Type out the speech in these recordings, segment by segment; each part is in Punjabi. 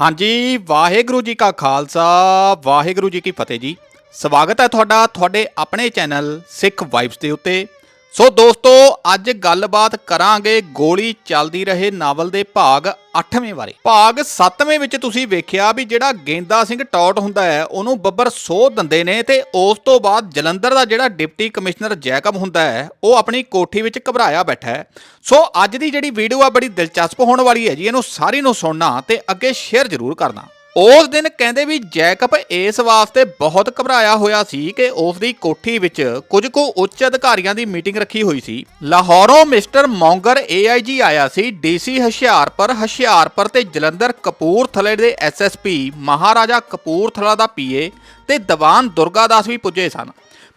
ਹਾਂਜੀ, ਵਾਹਿਗੁਰੂ ਜੀ ਕਾ ਖਾਲਸਾ, ਵਾਹਿਗੁਰੂ ਜੀ ਕੀ ਫਤਿਹ ਜੀ। ਸਵਾਗਤ ਹੈ ਤੁਹਾਡਾ, ਤੁਹਾਡੇ ਆਪਣੇ ਚੈਨਲ ਸਿੱਖ ਵਾਈਬਸ ਦੇ ਉੱਤੇ। ਸੋ ਦੋਸਤੋ, ਅੱਜ ਗੱਲਬਾਤ ਕਰਾਂਗੇ ਗੋਲੀ ਚੱਲਦੀ ਰਹੇ ਨਾਵਲ ਦੇ ਭਾਗ 8ਵੇਂ ਬਾਰੇ। ਭਾਗ 7ਵੇਂ ਵਿੱਚ ਤੁਸੀਂ ਵੇਖਿਆ ਵੀ ਜਿਹੜਾ ਗੇਂਦਾ ਸਿੰਘ ਟੌਟ ਹੁੰਦਾ ਹੈ, ਉਹਨੂੰ ਬੱਬਰ ਸੋਹ ਦਿੰਦੇ ਨੇ ਤੇ ਉਸ ਤੋਂ ਬਾਅਦ ਜਲੰਧਰ ਦਾ ਜਿਹੜਾ ਡਿਪਟੀ ਕਮਿਸ਼ਨਰ ਜੈਕਬ ਹੁੰਦਾ ਹੈ, ਉਹ ਆਪਣੀ ਕੋਠੀ ਵਿੱਚ ਘਬਰਾਇਆ ਬੈਠਾ ਹੈ। ਸੋ ਅੱਜ ਦੀ ਜਿਹੜੀ ਵੀਡੀਓ ਆ, ਬੜੀ ਦਿਲਚਸਪ ਹੋਣ ਵਾਲੀ ਹੈ ਜੀ, ਇਹਨੂੰ ਸਾਰੀ ਨੂੰ ਸੁਣਨਾ ਤੇ ਅੱਗੇ ਸ਼ੇਅਰ ਜ਼ਰੂਰ ਕਰਨਾ। ਉਸ ਦਿਨ ਕਹਿੰਦੇ ਵੀ ਜੈਕਬ ਇਸ ਵਾਸਤੇ ਬਹੁਤ ਘਬਰਾਇਆ ਹੋਇਆ ਸੀ ਕਿ ਉਸ ਦੀ ਕੋਠੀ ਵਿੱਚ ਕੁਝ ਕੁ ਉੱਚ ਅਧਿਕਾਰੀਆਂ ਦੀ ਮੀਟਿੰਗ ਰੱਖੀ ਹੋਈ ਸੀ। ਲਾਹੌਰੋਂ ਮਿਸਟਰ ਮੌਂਗਰ ਏਆਈਜੀ ਆਇਆ ਸੀ, ਡੀਸੀ ਹਸ਼ਿਆਰਪੁਰ ਹਸ਼ਿਆਰਪੁਰ ਤੇ ਜਲੰਧਰ ਕਪੂਰਥਲੇ ਦੇ ਐਸਐਸਪੀ ਮਹਾਰਾਜਾ ਕਪੂਰਥਲਾ ਦਾ ਪੀਏ ਤੇ ਦੀਵਾਨ ਦੁਰਗਾਦਾਸ ਵੀ ਪੁੱਜੇ ਸਨ।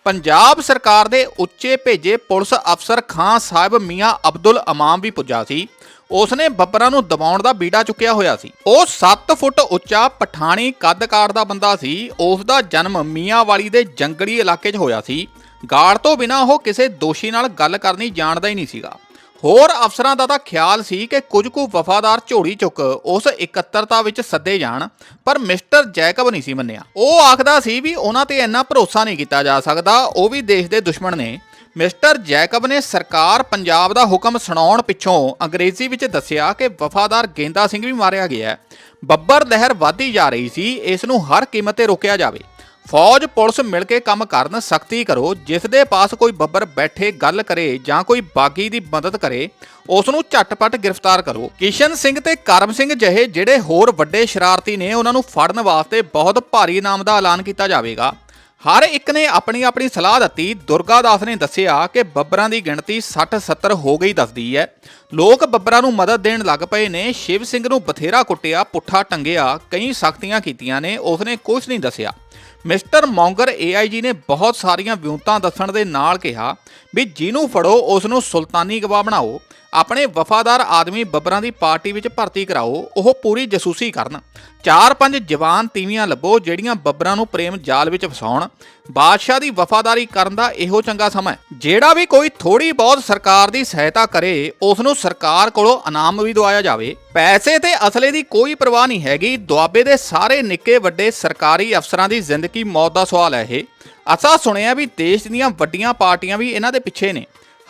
ਪੰਜਾਬ ਸਰਕਾਰ ਦੇ ਉੱਚੇ ਭੇਜੇ ਪੁਲਿਸ ਅਫਸਰ ਖਾਨ ਸਾਹਿਬ ਮੀਆਂ ਅਬਦੁਲ ਅਮਾਮ ਵੀ ਪੁੱਜਾ ਸੀ। ਉਸਨੇ ਬੱਬਰਾਂ ਨੂੰ ਦਬਾਉਣ ਦਾ ਬੀੜਾ ਚੁੱਕਿਆ ਹੋਇਆ ਸੀ। ਉਹ 7 ਫੁੱਟ ਉੱਚਾ ਪਠਾਣੀ ਕੱਦ ਦਾ ਬੰਦਾ ਸੀ। ਉਸ ਦਾ ਜਨਮ ਮੀਆਂਵਾਲੀ ਦੇ ਜੰਗਲੀ ਇਲਾਕੇ 'ਚ ਹੋਇਆ ਸੀ। ਗਾਰਡ ਤੋਂ ਬਿਨਾਂ ਉਹ ਕਿਸੇ ਦੋਸ਼ੀ ਨਾਲ ਗੱਲ ਕਰਨੀ ਜਾਣਦਾ ਹੀ ਨਹੀਂ ਸੀਗਾ। ਹੋਰ ਅਫਸਰਾਂ ਦਾ ਤਾਂ ਖਿਆਲ ਸੀ ਕਿ ਕੁਝ ਕੁ ਵਫਾਦਾਰ ਝੋੜੀ ਚੁੱਕ ਉਸ ਇਕੱਤਰਤਾ ਵਿੱਚ ਸੱਦੇ ਜਾਣ, ਪਰ ਮਿਸਟਰ ਜੈਕਬ ਨਹੀਂ ਸੀ ਮੰਨਿਆ। ਉਹ ਆਖਦਾ ਸੀ ਵੀ ਉਹਨਾਂ ਤੇ ਇੰਨਾ ਭਰੋਸਾ ਨਹੀਂ ਕੀਤਾ ਜਾ ਸਕਦਾ। ਉਹ ਵੀ ਦੇਸ਼ ਦੇ ਦੁਸ਼ਮਣ ਨੇ। ਮਿਸਟਰ ਜੈਕਬ ਨੇ ਸਰਕਾਰ ਪੰਜਾਬ ਦਾ ਹੁਕਮ ਸੁਣਾਉਣ ਪਿੱਛੋਂ ਅੰਗਰੇਜ਼ੀ ਵਿੱਚ ਦੱਸਿਆ ਕਿ ਵਫਾਦਾਰ ਗੇਂਦਾ ਸਿੰਘ ਵੀ ਮਾਰਿਆ ਗਿਆ ਹੈ। ਬੱਬਰ ਲਹਿਰ ਵਧਦੀ ਜਾ ਰਹੀ ਸੀ, ਇਸ ਨੂੰ ਹਰ ਕੀਮਤ ਤੇ ਰੋਕਿਆ ਜਾਵੇ। ਫੌਜ, ਪੁਲਿਸ ਮਿਲ ਕੇ ਕੰਮ ਕਰਨ ਸਖਤੀ ਕਰੋ, ਜਿਸ ਦੇ ਪਾਸ ਕੋਈ ਬੱਬਰ ਬੈਠੇ ਗੱਲ ਕਰੇ ਜਾਂ ਕੋਈ ਬਾਗੀ ਦੀ ਮਦਦ ਕਰੇ, ਉਸ ਨੂੰ ਝਟਪਟ ਗ੍ਰਿਫਤਾਰ ਕਰੋ। ਕਿਸ਼ਨ ਸਿੰਘ ਤੇ ਕਰਮ ਸਿੰਘ ਜਹੇ ਜਿਹੜੇ ਹੋਰ ਵੱਡੇ ਸ਼ਰਾਰਤੀ ਨੇ, ਉਹਨਾਂ ਨੂੰ ਫੜਨ ਵਾਸਤੇ ਬਹੁਤ ਭਾਰੀ ਇਨਾਮ ਦਾ ਐਲਾਨ ਕੀਤਾ ਜਾਵੇਗਾ। ਹਰ ਇੱਕ ਨੇ ਆਪਣੀ ਆਪਣੀ ਸਲਾਹ ਦਿੱਤੀ। ਦੁਰਗਾ ਦਾਸ ਨੇ ਦੱਸਿਆ ਕਿ ਬੱਬਰਾਂ ਦੀ ਗਿਣਤੀ 60 70 ਹੋ ਗਈ ਦੱਸਦੀ ਹੈ। ਲੋਕ ਬੱਬਰਾਂ ਨੂੰ ਮਦਦ ਦੇਣ ਲੱਗ ਪਏ ਨੇ। ਸ਼ਿਵ ਸਿੰਘ ਨੂੰ ਬਥੇਰਾ ਕੁੱਟਿਆ, ਪੁੱਠਾ ਟੰਗਿਆ, ਕਈ ਸਖਤੀਆਂ ਕੀਤੀਆਂ ਨੇ, ਉਸਨੇ ਕੁਝ ਨਹੀਂ ਦੱਸਿਆ। ਮਿਸਟਰ ਮੌਂਗਰ ਏਆਈਜੀ ਨੇ ਬਹੁਤ ਸਾਰੀਆਂ ਵਿਉਂਤਾਂ ਦੱਸਣ ਦੇ ਨਾਲ ਕਿਹਾ ਵੀ ਜਿਹਨੂੰ ਫੜੋ ਉਸ ਨੂੰ ਸੁਲਤਾਨੀ ਗਵਾਹ ਬਣਾਓ। ਆਪਣੇ ਵਫਾਦਾਰ ਆਦਮੀ ਬੱਬਰਾਂ ਦੀ ਪਾਰਟੀ ਵਿੱਚ ਭਰਤੀ ਕਰਾਓ, ਉਹ ਪੂਰੀ ਜਸੂਸੀ ਕਰਨ। ਚਾਰ ਪੰਜ ਜਵਾਨ ਤੀਵੀਆਂ ਲੱਭੋ, ਜਿਹੜੀਆਂ ਬੱਬਰਾਂ ਨੂੰ ਪ੍ਰੇਮ ਜਾਲ ਵਿੱਚ ਫਸਾਉਣ। ਬਾਦਸ਼ਾਹ ਦੀ ਵਫਾਦਾਰੀ ਕਰਨ ਦਾ ਇਹੋ ਚੰਗਾ ਸਮਾਂ ਹੈ। ਜਿਹੜਾ ਵੀ ਕੋਈ ਥੋੜੀ ਬਹੁਤ ਸਰਕਾਰ ਦੀ ਸਹਾਇਤਾ ਕਰੇ ਉਸ ਨੂੰ ਸਰਕਾਰ ਕੋਲੋਂ ਇਨਾਮ ਵੀ ਦਵਾਇਆ ਜਾਵੇ। ਪੈਸੇ ਤੇ ਅਸਲੇ ਦੀ ਕੋਈ ਪਰਵਾਹ ਨਹੀਂ ਹੈਗੀ। ਦੁਆਬੇ ਦੇ ਸਾਰੇ ਨਿੱਕੇ ਵੱਡੇ ਸਰਕਾਰੀ ਅਫਸਰਾਂ ਦੀ ਜ਼ਿੰਦਗੀ ਮੌਤ ਦਾ ਸਵਾਲ ਹੈ ਇਹ। ਅਸਾਂ ਸੁਣਿਆ ਵੀ ਦੇਸ਼ ਦੀਆਂ ਵੱਡੀਆਂ ਪਾਰਟੀਆਂ ਵੀ ਇਹਨਾਂ ਦੇ ਪਿੱਛੇ ਨੇ।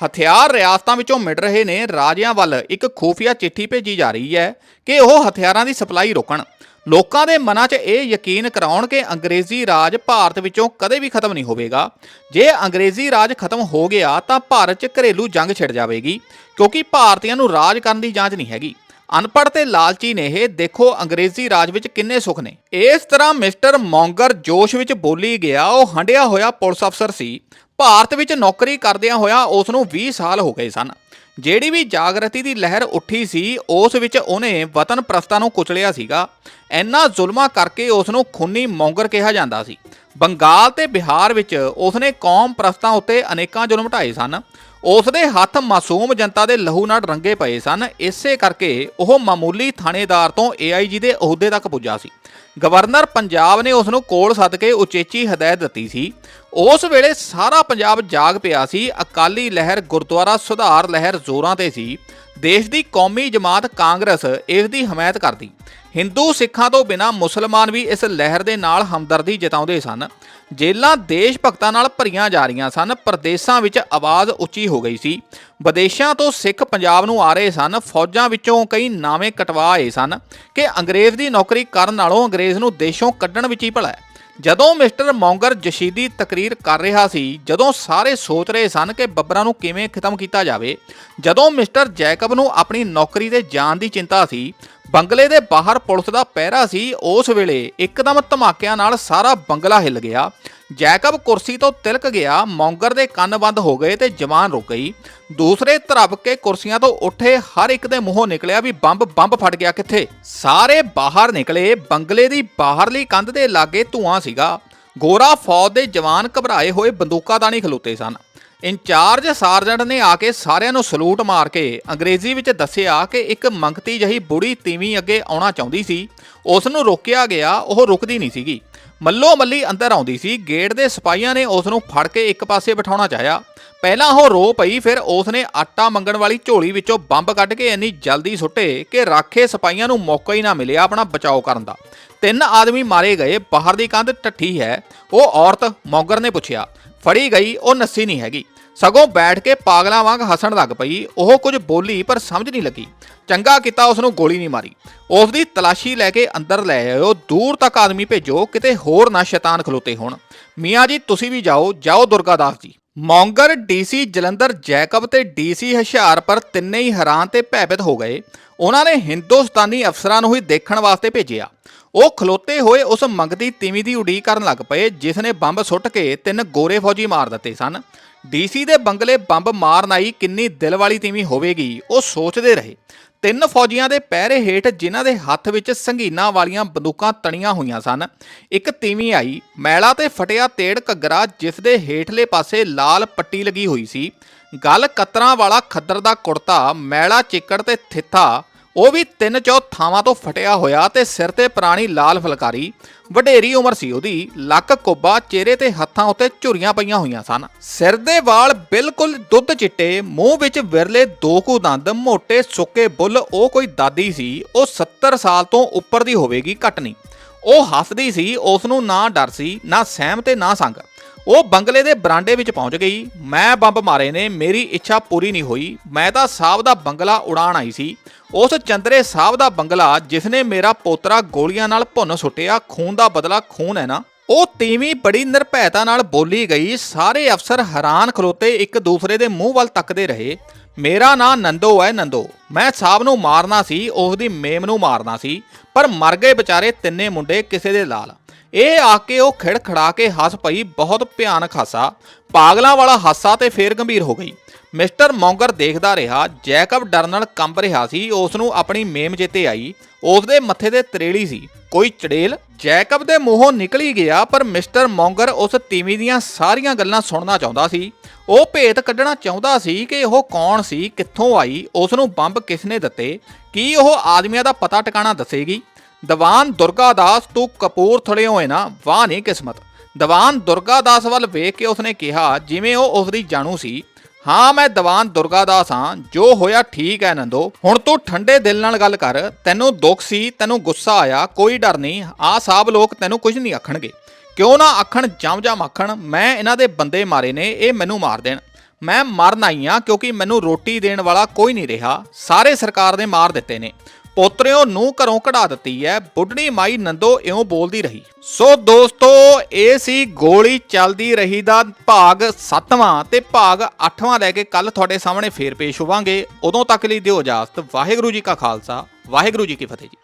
ਹਥਿਆਰ ਰਿਆਸਤਾਂ ਵਿੱਚੋਂ ਮਿਲ ਰਹੇ ਨੇ ਰਾਜਿਆਂ ਵੱਲ ਇੱਕ ਖੂਫੀਆ ਚਿੱਠੀ ਭੇਜੀ ਜਾ ਰਹੀ ਹੈ ਕਿ ਉਹ ਹਥਿਆਰਾਂ ਦੀ ਸਪਲਾਈ ਰੋਕਣ। ਲੋਕਾਂ ਦੇ ਮਨਾਂ 'ਚ ਇਹ ਯਕੀਨ ਕਰਾਉਣ ਕਿ ਅੰਗਰੇਜ਼ੀ ਰਾਜ ਭਾਰਤ ਵਿੱਚੋਂ ਕਦੇ ਵੀ ਖਤਮ ਨਹੀਂ ਹੋਵੇਗਾ। ਜੇ ਅੰਗਰੇਜ਼ੀ ਰਾਜ ਖਤਮ ਹੋ ਗਿਆ ਤਾਂ ਭਾਰਤ 'ਚ ਘਰੇਲੂ ਜੰਗ ਛਿੜ ਜਾਵੇਗੀ, ਕਿਉਂਕਿ ਭਾਰਤੀਆਂ ਨੂੰ ਰਾਜ ਕਰਨ ਦੀ ਜਾਂਚ ਨਹੀਂ ਹੈਗੀ। ਅਨਪੜ੍ਹ ਤੇ ਲਾਲਚੀ ਨੇ ਇਹ ਦੇਖੋ ਅੰਗਰੇਜ਼ੀ ਰਾਜ ਵਿੱਚ ਕਿੰਨੇ ਸੁੱਖ ਨੇ। ਇਸ ਤਰ੍ਹਾਂ ਮਿਸਟਰ ਮੌਂਗਰ ਜੋਸ਼ ਵਿੱਚ ਬੋਲੀ ਗਿਆ, ਉਹ ਹੰਡਿਆ ਹੋਇਆ ਪੁਲਿਸ ਅਫਸਰ ਸੀ। ਭਾਰਤ ਵਿੱਚ ਨੌਕਰੀ ਕਰਦਿਆਂ ਹੋਇਆ ਉਸ ਨੂੰ 20 ਸਾਲ ਹੋ ਗਏ ਸਨ। ਜਿਹੜੀ ਵੀ ਜਾਗਰਤੀ ਦੀ ਲਹਿਰ ਉੱਠੀ ਸੀ, ਉਸ ਵਿੱਚ ਉਹਨੇ ਵਤਨ ਪ੍ਰਸਤਾਂ ਨੂੰ ਕੁਚਲਿਆ ਸੀਗਾ। ਇੰਨਾ ਜ਼ੁਲਮਾਂ ਕਰਕੇ ਉਸ ਨੂੰ ਖੁੰਨੀ ਮੌਂਗਰ ਕਿਹਾ ਜਾਂਦਾ ਸੀ। ਬੰਗਾਲ ਤੇ ਬਿਹਾਰ ਵਿੱਚ ਉਸਨੇ ਕੌਮ ਪ੍ਰਸਤਾਂ ਉੱਤੇ ਅਨੇਕਾਂ ਜ਼ੁਲਮ ਢਾਏ ਸਨ। ਉਸਦੇ ਹੱਥ ਮਾਸੂਮ ਜਨਤਾ ਦੇ ਲਹੂ ਨਾਲ ਰੰਗੇ ਪਏ ਸਨ। ਇਸੇ ਕਰਕੇ ਉਹ ਮਾਮੂਲੀ ਥਾਣੇਦਾਰ ਤੋਂ ਏਆਈਜੀ ਦੇ ਅਹੁਦੇ ਤੱਕ ਪੁੱਜਾ ਸੀ। ਗਵਰਨਰ ਪੰਜਾਬ ਨੇ ਉਸ ਨੂੰ ਕੋਲ ਸੱਦ ਕੇ ਉਚੇਚੀ ਹਦਾਇਤ ਦਿੱਤੀ ਸੀ। ਉਸ ਵੇਲੇ ਸਾਰਾ ਪੰਜਾਬ ਜਾਗ ਪਿਆ ਸੀ। ਅਕਾਲੀ ਲਹਿਰ ਗੁਰਦੁਆਰਾ ਸੁਧਾਰ ਲਹਿਰ ਜ਼ੋਰਾਂ ਤੇ ਸੀ। ਦੇਸ਼ ਦੀ ਕੌਮੀ ਜਮਾਤ ਕਾਂਗਰਸ ਇਸ ਦੀ ਹਮਾਇਤ ਕਰਦੀ। ਹਿੰਦੂ ਸਿੱਖਾਂ ਤੋਂ ਬਿਨਾਂ ਮੁਸਲਮਾਨ ਵੀ ਇਸ ਲਹਿਰ ਦੇ ਨਾਲ ਹਮਦਰਦੀ ਜਤਾਉਂਦੇ ਸਨ। ਜੇਲਾਂ ਦੇਸ਼ ਭਗਤਾਂ ਨਾਲ ਭਰੀਆਂ ਜਾ ਰਹੀਆਂ ਸਨ। ਪ੍ਰਦੇਸ਼ਾਂ ਵਿੱਚ ਆਵਾਜ਼ ਉੱਚੀ ਹੋ ਗਈ ਸੀ। ਵਿਦੇਸ਼ਾਂ ਤੋਂ ਸਿੱਖ ਪੰਜਾਬ ਨੂੰ ਆ ਰਹੇ ਸਨ। ਫੌਜਾਂ ਵਿੱਚੋਂ ਕਈ ਨਾਵੇਂ ਕਟਵਾ ਆਏ ਸਨ ਕਿ ਅੰਗਰੇਜ਼ ਦੀ ਨੌਕਰੀ ਕਰਨ ਨਾਲੋਂ ਅੰਗਰੇਜ਼ ਨੂੰ ਦੇਸ਼ੋਂ ਕੱਢਣ ਵਿੱਚ ਹੀ ਭਲਾ ਜਦੋਂ ਮਿਸਟਰ ਮੌਂਗਰ ਜਸ਼ੀਦੀ ਤਕਰੀਰ ਕਰ ਰਿਹਾ ਸੀ, ਜਦੋਂ ਸਾਰੇ ਸੋਚ ਰਹੇ ਸਨ ਕਿ ਬੱਬਰਾਂ ਨੂੰ ਕਿਵੇਂ ਖਤਮ ਕੀਤਾ ਜਾਵੇ, ਜਦੋਂ ਮਿਸਟਰ ਜੈਕਬ ਨੂੰ ਆਪਣੀ ਨੌਕਰੀ ਤੇ ਜਾਣ ਦੀ ਚਿੰਤਾ ਸੀ ਬੰਗਲੇ ਦੇ ਬਾਹਰ ਪੁਲਿਸ ਦਾ ਪਹਿਰਾ ਸੀ, ਉਸ ਵੇਲੇ ਇੱਕਦਮ ਧਮਾਕਿਆਂ ਨਾਲ ਸਾਰਾ ਬੰਗਲਾ ਹਿੱਲ ਗਿਆ। ਜੈਕਬ ਕੁਰਸੀ ਤੋਂ ਤਿਲਕ ਗਿਆ, ਮੌਂਗਰ ਦੇ ਕੰਨ ਬੰਦ ਹੋ ਗਏ ਤੇ ਜਵਾਨ ਰੁਕ ਗਈ। ਦੂਸਰੇ ਧਰਬ ਕੇ ਕੁਰਸੀਆਂ ਤੋਂ ਉੱਠੇ ਹਰ ਇੱਕ ਦੇ ਮੂੰਹੋਂ ਨਿਕਲਿਆ ਵੀ ਬੰਬ ਬੰਬ ਫਟ ਗਿਆ ਕਿੱਥੇ? ਸਾਰੇ ਬਾਹਰ ਨਿਕਲੇ, ਬੰਗਲੇ ਦੀ ਬਾਹਰਲੀ ਕੰਧ ਦੇ ਲਾਗੇ ਧੂਆਂ ਸੀਗਾ। ਗੋਰਾ ਫੌਜ ਦੇ ਜਵਾਨ ਘਬਰਾਏ ਹੋਏ ਬੰਦੂਕਾਂ ਨਹੀਂ ਖਲੋਤੇ ਸਨ। ਇੰਚਾਰਜ ਸਾਰਜੈਂਟ ਨੇ ਆ ਕੇ ਸਾਰਿਆਂ ਨੂੰ ਸਲੂਟ ਮਾਰ ਕੇ ਅੰਗਰੇਜ਼ੀ ਵਿੱਚ ਦੱਸਿਆ ਕਿ ਇੱਕ ਮੰਗਤੀ ਜਹੀ ਬੁੜੀ ਤੀਵੀਂ ਅੱਗੇ ਆਉਣਾ ਚਾਹੁੰਦੀ ਸੀ। ਉਸ ਨੂੰ ਰੋਕਿਆ ਗਿਆ, ਉਹ ਰੁਕਦੀ ਨਹੀਂ ਸੀਗੀ। ਮੱਲੋ ਮੱਲੀ ਅੰਦਰ ਆਉਂਦੀ ਸੀ। ਗੇਟ ਦੇ ਸਿਪਾਹੀਆਂ ਨੇ ਉਸ ਨੂੰ ਫੜ ਕੇ ਇੱਕ ਪਾਸੇ ਬਿਠਾਉਣਾ ਚਾਹਿਆ। ਪਹਿਲਾਂ ਉਹ ਰੋ ਪਈ, ਫਿਰ ਉਸ ਨੇ ਆਟਾ ਮੰਗਣ ਵਾਲੀ ਝੋਲੀ ਵਿੱਚੋਂ ਬੰਬ ਕੱਢ ਕੇ ਇੰਨੀ ਜਲਦੀ ਸੁੱਟੇ ਕਿ ਰਾਖੇ ਸਿਪਾਹੀਆਂ ਨੂੰ ਮੌਕਾ ਹੀ ਨਾ ਮਿਲਿਆ ਆਪਣਾ ਬਚਾਓ ਕਰਨ ਦਾ। ਤਿੰਨ ਆਦਮੀ ਮਾਰੇ ਗਏ, ਬਾਹਰ ਦੀ ਕੰਧ ਟੱਠੀ ਹੈ। ਉਹ ਔਰਤ ਮੌਗਰ ਨੇ ਪੁੱਛਿਆ। ਫੜੀ ਗਈ, ਉਹ ਨੱਸੀ ਨਹੀਂ ਹੈਗੀ। ਸਗੋਂ ਬੈਠ ਕੇ ਪਾਗਲਾਂ ਵਾਂਗ ਹੱਸਣ ਲੱਗ ਪਈ। ਉਹ ਕੁਝ ਬੋਲੀ ਪਰ ਸਮਝ ਨਹੀਂ ਲੱਗੀ। ਚੰਗਾ ਕੀਤਾ ਉਸ ਨੂੰ ਗੋਲੀ ਨਹੀਂ ਮਾਰੀ। ਉਸ ਦੀ ਤਲਾਸ਼ੀ ਲੈ ਕੇ ਅੰਦਰ ਲੈ ਆਇਓ। ਦੂਰ ਤੱਕ ਆਦਮੀ ਭੇਜੋ, ਕਿਤੇ ਹੋਰ ਨਾ ਸ਼ੈਤਾਨ ਖਲੋਤੇ ਹੋਣ। ਮੀਆਂ ਜੀ, ਤੁਸੀਂ ਵੀ ਜਾਓ। ਜਾਓ ਦੁਰਗਾਦਾਸ ਜੀ। ਮੌਂਗਰ ਡੀਸੀ ਜਲੰਧਰ ਜੈਕਬ ਤੇ ਡੀਸੀ ਹੁਸ਼ਿਆਰਪੁਰ ਤਿੰਨੇ ਹੀ ਹੈਰਾਨ ਤੇ ਭੈਭੀਤ ਹੋ ਗਏ। ਉਹਨਾਂ ਨੇ ਹਿੰਦੁਸਤਾਨੀ ਅਫਸਰਾਂ ਨੂੰ ਹੀ ਦੇਖਣ ਵਾਸਤੇ ਭੇਜਿਆ। ਉਹ ਖਲੋਤੇ ਹੋਏ ਉਸ ਮੰਗਦੀ ਤੀਵੀਂ ਦੀ ਉਡੀਕ ਕਰਨ ਲੱਗ ਪਏ, ਜਿਸ ਨੇ ਬੰਬ ਸੁੱਟ ਕੇ ਤਿੰਨ ਗੋਰੇ ਫੌਜੀ ਮਾਰ ਦਿੱਤੇ ਸਨ। ਡੀਸੀ ਦੇ ਬੰਗਲੇ ਬੰਬ ਮਾਰਨ ਆਈ ਕਿੰਨੀ ਦਿਲ ਵਾਲੀ ਤੀਵੀਂ ਹੋਵੇਗੀ, ਉਹ ਸੋਚਦੇ ਰਹੇ। ਤਿੰਨ ਫੌਜੀਆਂ ਦੇ ਪਹਿਰੇ ਹੇਠ ਜਿਨ੍ਹਾਂ ਦੇ ਹੱਥ ਵਿੱਚ ਸੰਗੀਨਾਂ ਵਾਲੀਆਂ ਬੰਦੂਕਾਂ ਤਣੀਆਂ ਹੋਈਆਂ ਸਨ, ਇੱਕ ਤੀਵੀਂ ਆਈ, ਮੈਲਾ ਤੇ ਫਟਿਆ ਤੇੜ ਘੱਗਰਾ ਜਿਸ ਦੇ ਹੇਠਲੇ ਪਾਸੇ ਲਾਲ ਪੱਟੀ ਲੱਗੀ ਹੋਈ ਸੀ। ਗਲ ਕਤਰਾਂ ਵਾਲਾ ਖੱਦਰ ਦਾ ਕੁੜਤਾ, ਮੈਲਾ ਚਿੱਕੜ ਤੇ ਥਿੱਥਾ ਉਹ ਵੀ ਤਿੰਨ ਚੌ ਥਾਵਾਂ ਤੋਂ ਫਟਿਆ ਹੋਇਆ ਤੇ ਸਿਰ ਤੇ ਪੁਰਾਣੀ ਲਾਲ ਫਲਕਾਰੀ, ਵਡੇਰੀ ਉਮਰ ਸੀ ਉਹਦੀ, ਲੱਕ ਕੋਬਾ, ਚਿਹਰੇ ਤੇ ਹੱਥਾਂ ਉੱਤੇ ਝੁਰੀਆਂ ਪਈਆਂ ਹੋਈਆਂ ਸਨ। ਸਿਰ ਦੇ ਵਾਲ ਬਿਲਕੁਲ ਦੁੱਧ ਚਿੱਟੇ, ਮੂੰਹ ਵਿੱਚ ਵਿਰਲੇ ਦੋ ਕੁ ਦੰਦ, ਮੋਟੇ ਸੁੱਕੇ ਬੁੱਲ, ਉਹ ਕੋਈ ਦਾਦੀ ਸੀ, ਉਹ 70 ਸਾਲ ਤੋਂ ਉੱਪਰ ਦੀ ਹੋਵੇਗੀ, ਘੱਟ ਨਹੀਂ। ਉਹ ਹੱਸਦੀ ਸੀ ਉਸ ਨੂੰ ਨਾ ਡਰ ਸੀ, ਨਾ ਸਹਿਮ ਤੇ ਨਾ ਸੰਗ। ਉਹ ਬੰਗਲੇ ਦੇ ਬਰਾਂਡੇ ਵਿੱਚ ਪਹੁੰਚ ਗਈ। ਮੈਂ ਬੰਬ ਮਾਰੇ ਨੇ, ਮੇਰੀ ਇੱਛਾ ਪੂਰੀ ਨਹੀਂ ਹੋਈ। ਮੈਂ ਤਾਂ ਸਾਹਿਬ ਦਾ ਬੰਗਲਾ ਉਡਾਣ ਆਈ ਸੀ। ਉਸ ਚੰਦਰੇ ਸਾਹਿਬ ਦਾ ਬੰਗਲਾ ਜਿਸ ਨੇ ਮੇਰਾ ਪੋਤਰਾ ਗੋਲੀਆਂ ਨਾਲ ਭੁੰਨ ਸੁੱਟਿਆ, ਖੂਨ ਦਾ ਬਦਲਾ ਖੂਨ ਹੈ ਨਾ? ਉਹ ਤੀਵੀਂ ਬੜੀ ਨਿਰਭੈਤਾ ਨਾਲ ਬੋਲੀ ਗਈ। ਸਾਰੇ ਅਫਸਰ ਹੈਰਾਨ ਖਲੋਤੇ ਇੱਕ ਦੂਸਰੇ ਦੇ ਮੂੰਹ ਵੱਲ ਤੱਕਦੇ ਰਹੇ। ਮੇਰਾ ਨਾਂ ਨੰਦੋ ਹੈ ਨੰਦੋ। ਮੈਂ ਸਾਹਿਬ ਨੂੰ ਮਾਰਨਾ ਸੀ ਉਸ ਦੀ ਮੇਮ ਨੂੰ ਮਾਰਨਾ ਸੀ, ਪਰ ਮਰ ਗਏ ਵਿਚਾਰੇ ਤਿੰਨੇ ਮੁੰਡੇ ਕਿਸੇ ਦੇ ਲਾਲ। ਇਹ ਆ ਕੇ ਉਹ ਖਿੜਖੜਾ ਕੇ ਹੱਸ ਪਈ, ਬਹੁਤ ਭਿਆਨਕ ਹਾਸਾ। ਪਾਗਲਾਂ ਵਾਲਾ ਹਾਸਾ ਤੇ ਫੇਰ ਗੰਭੀਰ ਹੋ ਗਈ। ਮਿਸਟਰ ਮੌਂਗਰ ਦੇਖਦਾ ਰਿਹਾ, ਜੈਕਬ ਡਰ ਨਾਲ ਕੰਬ ਰਿਹਾ ਸੀ ਉਸ ਨੂੰ ਆਪਣੀ ਮੇਮ ਚੇਤੇ ਆਈ ਉਸ ਦੇ ਮੱਥੇ ਤੇ ਤਰੇੜੀ ਸੀ। ਕੋਈ ਚੜੇਲ ਜੈਕਬ ਦੇ ਮੂੰਹੋਂ ਨਿਕਲੀ ਗਿਆ, ਪਰ ਮਿਸਟਰ ਮੌਂਗਰ ਉਸ ਤੀਵੀਂ ਦੀਆਂ ਸਾਰੀਆਂ ਗੱਲਾਂ ਸੁਣਨਾ ਚਾਹੁੰਦਾ ਸੀ। ਉਹ ਭੇਤ ਕੱਢਣਾ ਚਾਹੁੰਦਾ ਸੀ ਕਿ ਉਹ ਕੌਣ ਸੀ, ਕਿੱਥੋਂ ਆਈ ਉਸ ਨੂੰ ਬੰਬ ਕਿਸ ਨੇ ਦਿੱਤੇ, ਕੀ ਉਹ ਆਦਮੀਆਂ ਦਾ ਪਤਾ ਟਿਕਾਣਾ ਦੱਸੇਗੀ? ਦੀਵਾਨ ਦੁਰਗਾ ਦਾਸ, ਤੂੰ ਕਪੂਰਥਲੇ ਹੋਏ ਨਾ, ਵਾਹ ਨਹੀਂ ਕਿਸਮਤ। ਦੀਵਾਨ ਦੁਰਗਾ ਦਾਸ ਵੱਲ ਵੇਖ ਕੇ ਉਸਨੇ ਕਿਹਾ, ਜਿਵੇਂ ਉਹ ਉਸ ਦੀ ਜਾਣੂ ਸੀ ਹਾਂ, ਮੈਂ ਦੀਵਾਨ ਦੁਰਗਾ ਦਾਸ ਹਾਂ, ਜੋ ਹੋਇਆ ਠੀਕ ਹੈ ਨੰਦੋ। ਹੁਣ ਤੂੰ ਠੰਡੇ ਦਿਲ ਨਾਲ ਗੱਲ ਕਰ, ਤੈਨੂੰ ਦੁੱਖ ਸੀ, ਤੈਨੂੰ ਗੁੱਸਾ ਆਇਆ, ਕੋਈ ਡਰ ਨਹੀਂ ਆ ਸਭ ਲੋਕ ਤੈਨੂੰ ਕੁਝ ਨਹੀਂ ਆਖਣਗੇ। ਕਿਉਂ ਨਾ ਆਖਣ, ਜਮ ਜਮ ਆਖਣ, ਮੈਂ ਇਹਨਾਂ ਦੇ ਬੰਦੇ ਮਾਰੇ ਨੇ, ਇਹ ਮੈਨੂੰ ਮਾਰ ਦੇਣ। ਮੈਂ ਮਰਨ ਆਈ ਹਾਂ ਕਿਉਂਕਿ ਮੈਨੂੰ ਰੋਟੀ ਦੇਣ ਵਾਲਾ ਕੋਈ ਨਹੀਂ ਰਿਹਾ, ਸਾਰੇ ਸਰਕਾਰ ਨੇ ਮਾਰ ਦਿੱਤੇ ਨੇ। ਪੋਤਰਿਓ ਨੂੰ ਘਰੋਂ ਕਢਾ ਦਿੱਤੀ ਹੈ। ਬੁੱਢਣੀ ਮਾਈ ਨੰਦੋ ਇਉਂ ਬੋਲਦੀ ਰਹੀ, ਸੋ ਦੋਸਤੋ, ਇਹ ਸੀ ਗੋਲੀ ਚੱਲਦੀ ਰਹੀ ਦਾ ਭਾਗ 7ਵਾਂ ਤੇ ਭਾਗ 8ਵਾਂ ਲੈ ਕੇ ਕੱਲ ਤੁਹਾਡੇ ਸਾਹਮਣੇ ਫੇਰ ਪੇਸ਼ ਹੋਵਾਂਗੇ। ਉਦੋਂ ਤੱਕ ਲਈ ਦਿਓ ਇਜਾਜ਼ਤ। ਵਾਹਿਗੁਰੂ ਜੀ ਕਾ ਖਾਲਸਾ, ਵਾਹਿਗੁਰੂ ਜੀ ਕੀ ਫਤਿਹ ਜੀ।